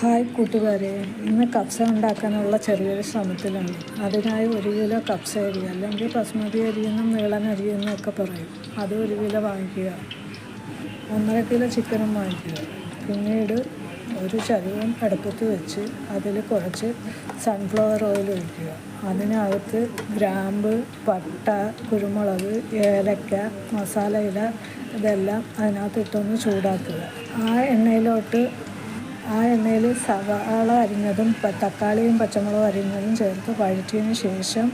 Hi കൂട്ടുകാരെ. ഇന്ന് കപ്സ ഉണ്ടാക്കാനുള്ള ചെറിയൊരു ശ്രമത്തിലാണ്. അതിനായി ഒരു കിലോ കപ്സ അരി അല്ലെങ്കിൽ ബസ്മതി അരിയെന്നും നീളൻ അരിയെന്നും ഒക്കെ പറയും. അത് ഒരു കിലോ വാങ്ങിക്കുക. ഒന്നര കിലോ ചിക്കനും വാങ്ങിക്കുക. പിന്നീട് ഒരു ചരുവം അടുപ്പത്ത് വെച്ച് അതിൽ കുറച്ച് സൺഫ്ലവർ ഓയിൽ ഒഴിക്കുക. അതിനകത്ത് ഗ്രാമ്പ് പട്ട കുരുമുളക് ഏലക്ക മസാല ഇല ഇതെല്ലാം അതിനകത്ത് ഇട്ടൊന്ന് ചൂടാക്കുക. ആ എണ്ണയിലോട്ട് ആ എണ്ണയിൽ സവാള അരിഞ്ഞതും തക്കാളിയും പച്ചമുളകും അരിഞ്ഞതും ചേർത്ത് വഴറ്റിയതിന് ശേഷം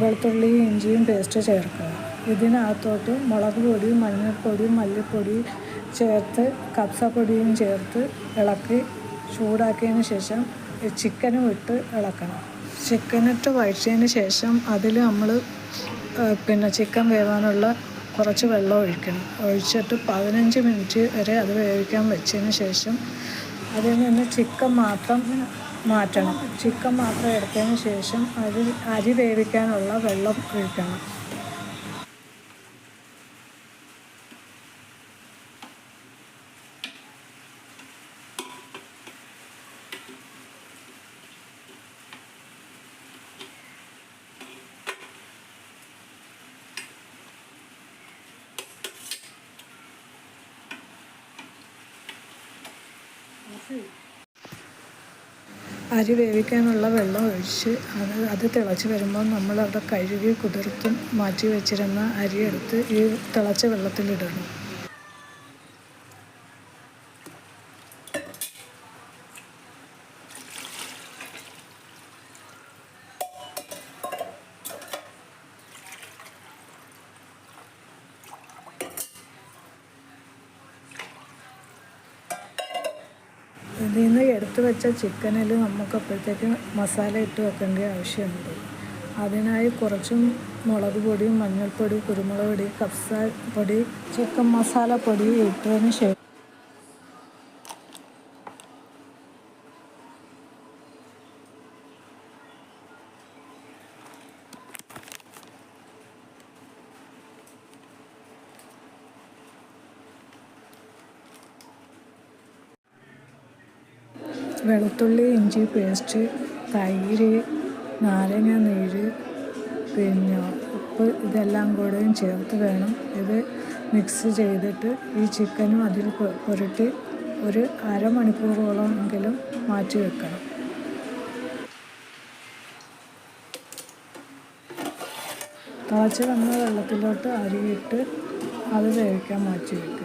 വെളുത്തുള്ളിയും ഇഞ്ചിയും പേസ്റ്റ് ചേർക്കുക. ഇതിനകത്തോട്ട് മുളക് പൊടിയും മഞ്ഞൾപ്പൊടിയും മല്ലിപ്പൊടിയും ചേർത്ത് കപ്സപ്പൊടിയും ചേർത്ത് ഇളക്കി ചൂടാക്കിയതിന് ശേഷം ചിക്കനും ഇട്ട് ഇളക്കണം. ചിക്കനിട്ട് വഴറ്റിയതിന് ശേഷം അതിൽ നമ്മൾ പിന്നെ ചിക്കൻ വേവാനുള്ള കുറച്ച് വെള്ളം ഒഴിക്കണം. ഒഴിച്ചിട്ട് പതിനഞ്ച് മിനിറ്റ് വരെ അത് വേവിക്കാൻ വെച്ചതിന് ശേഷം അതിൽ നിന്ന് ചിക്കൻ മാത്രം മാറ്റണം. ചിക്കൻ മാത്രം എടുത്തതിന് ശേഷം അതിൽ അരി വേവിക്കാനുള്ള വെള്ളം ഒഴിക്കണം. അരി വേവിക്കാനുള്ള വെള്ളം ഒഴിച്ച് അത് അത് തിളച്ച് വരുമ്പോൾ നമ്മൾ അവിടെ കഴുകി കുതിർത്തും മാറ്റി വെച്ചിരുന്ന അരി എടുത്ത് ഈ തിളച്ച വെള്ളത്തിലിടണം. ഇതിൽ നിന്ന് എടുത്തു വെച്ച ചിക്കനിൽ നമുക്ക് അപ്പോഴത്തേക്ക് മസാല ഇട്ട് വെക്കേണ്ട ആവശ്യമുണ്ട്. അതിനായി കുറച്ചും മുളക് പൊടിയും മഞ്ഞൾപ്പൊടി കുരുമുളക് പൊടി കപ്സ പൊടി ചിക്കൻ മസാല പൊടി ഇട്ടതിന് ശേഷം വെളുത്തുള്ളി ഇഞ്ചി പേസ്റ്റ് തൈര് നാരങ്ങ നീര് പിന്നെ ഉപ്പ് ഇതെല്ലാം കൂടെയും ചേർത്ത് വേണം ഇത് മിക്സ് ചെയ്തിട്ട് ഈ ചിക്കനും അതിൽ പുരട്ടി ഒരു അരമണിക്കൂറോളമെങ്കിലും മാറ്റി വെക്കണം. തിളച്ച് വന്ന വെള്ളത്തിലോട്ട് അരിയിട്ട് അത് വേവിക്കാൻ മാറ്റി വെക്കുക.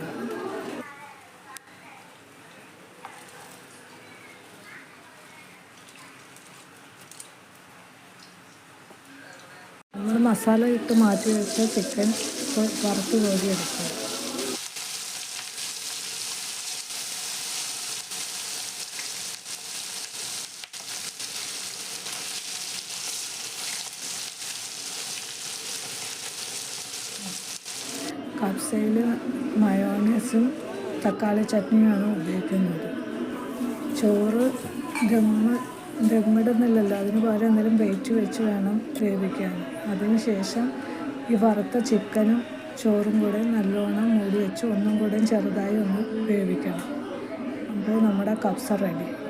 നമ്മൾ മസാല ഇട്ട് മാറ്റി വെച്ച ചിക്കൻ വറുത്ത് കോരി എടുക്കുക. കപ്സയിൽ മയോണൈസും തക്കാളി ചട്നിയാണ് ഉപയോഗിക്കുന്നത്. ചോറ് ദമ്മ് ദമ്മിടുന്നില്ലല്ലോ അതിന് പകരം എന്തെങ്കിലും വെയിറ്റ് വെച്ച് വേണം വേവിക്കാൻ. അതിന് ശേഷം ഈ വറുത്ത ചിക്കനും ചോറും കൂടെ നല്ലോണം മൂടി വെച്ച് ഒന്നും കൂടെ ചെറുതായി ഒന്ന് വേവിക്കണം. അപ്പോൾ നമ്മുടെ കബ്സ റെഡി.